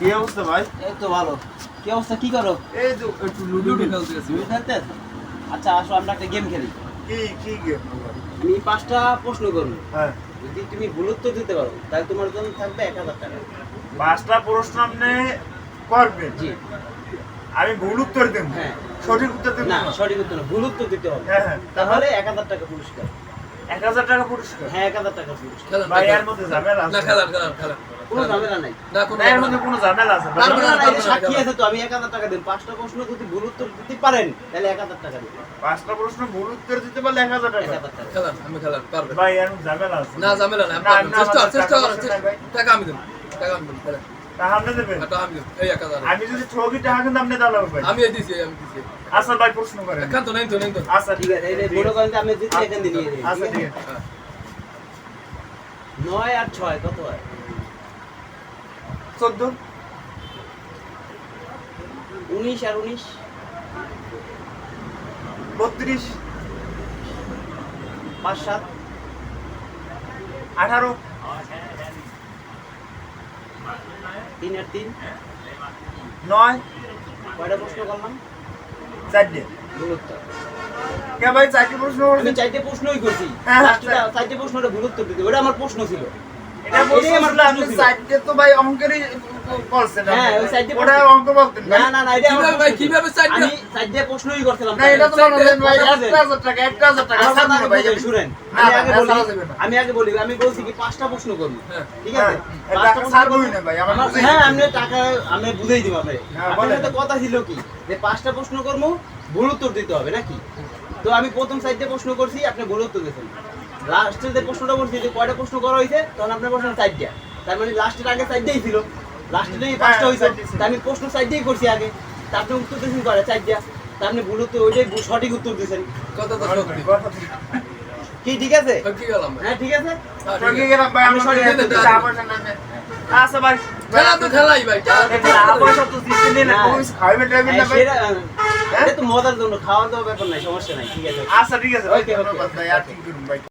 কি অবস্থা ভাই? এই তো ভালো। কি অবস্থা? কি করো? এই তো একটু লুডো লুডো খেলতে গেছি খেলতে আচ্ছা আসো আমরা একটা গেম খেলি। কি কি গেম আমি পাঁচটা প্রশ্ন করব। হ্যাঁ। যদি তুমি ভুল উত্তর দিতে পারো তাহলে তোমার জন্য থাকবে এক হাজার টাকা। পাঁচটা প্রশ্ন আপনি করবেন? জি। আমি ভুল উত্তর দেব। হ্যাঁ। সঠিক উত্তর দেব? না সঠিক উত্তর না ভুল উত্তর দিতে হবে। হ্যাঁ হ্যাঁ। তাহলে এক হাজার টাকা পুরস্কার। এক হাজার টাকা পুরস্কার? হ্যাঁ এক হাজার টাকা পুরস্কার। ভাই এর মধ্যে ঝামেলা না আছে খেলেন খেলেন খেলেন কোনো ঝামেলা নাই। কোনো না, এর মধ্যে কোনো ঝামেলা আছে। সাক্ষী আছে তো আমি এক হাজার টাকা দেব। পাঁচটা প্রশ্ন যদি ভুল উত্তর দিতে পারেন তাহলে এক হাজার টাকা দেবো। পাঁচটা প্রশ্ন ভুল উত্তর দিতে পারলে এক হাজার টাকা। আমি খেলেন পারবেন ভাই এর ঝামেলা আছে। না ঝামেলা না না, পারবেন না, চেষ্টা চেষ্টা টাকা করেন পয়সা নাই। ভাই। টাকা আমি দেব টাকা আমি দেব খেলেন টাকা আপনি দেবেন? টাকা আমি এক হাজার। আমি যদি ঠকি টাকা কিন্তু আপনি দাঁড়াবো ভাই। আমি এই দিছি আমি দিছি। আচ্ছা ভাই প্রশ্ন করেন। এখান তো নেই তো নেই তো। আচ্ছা ঠিক আছে। এই যে মনে করেন যে এখান নিন, আচ্ছা ঠিক? আছে। হ্যাঁ। নয় আর ছয় কত হয়? চোদ্দ। উনিশ আর উনিশ। বত্রিশ। পাঁচ সাত। আঠারো। তিন আর তিন। নয়। কয়টা প্রশ্ন করলাম? চারটে। কে ভাই চারটে প্রশ্ন আমি চারটে প্রশ্নই করছি। হ্যাঁ, হ্যাঁ, চারটে প্রশ্নটা উত্তর দিতে ওটা আমার প্রশ্ন ছিল। হ্যাঁ? আমি আগে বলি। আমি আগে বলি আমি বলছি কি পাঁচটা প্রশ্ন করব। হ্যাঁ। ঠিক আছে? হ্যাঁ, হ্যাঁ। আমি টাকা আমি বুঝেই দিব হ্যাঁ, আপনার কথা ছিল কি? যে পাঁচটা প্রশ্ন করব ভুল উত্তর দিতে হবে নাকি? তো আমি প্রথম সাইডে প্রশ্ন করছি আপনি ভুল উত্তর দিয়েছেন। লাস্টের যে প্রশ্নটা করছি যে কয়টা প্রশ্ন করা হয়েছে তখন আপনার প্রশ্ন সাইডটা তার মানে লাস্টের আগে ছিল। লাস্টেরই পাঁচটা হয়েছে। আমি প্রশ্ন সাইডেই করছি আগে। তা আপনি উত্তর দিয়েছেন কয়টা? চারটা তা আপনি ভুল উত্তর ওইটাই ভুল- সঠিক উত্তর দিয়েছেন। কথা তো সত্যি। কথা ঠিক। কি ঠিক আছে? কি গেলাম ভাই? হ্যাঁ ঠিক আছে। হ্যাঁ, ঠিক আছে। আচ্ছা ভাই। খেলা তো খেলাই হ্যাঁ, তো মজার জন্য খাওয়া দাওয়া ব্যাপার নাই সমস্যা নাই ঠিক আছে। আচ্ছা ঠিক আছে।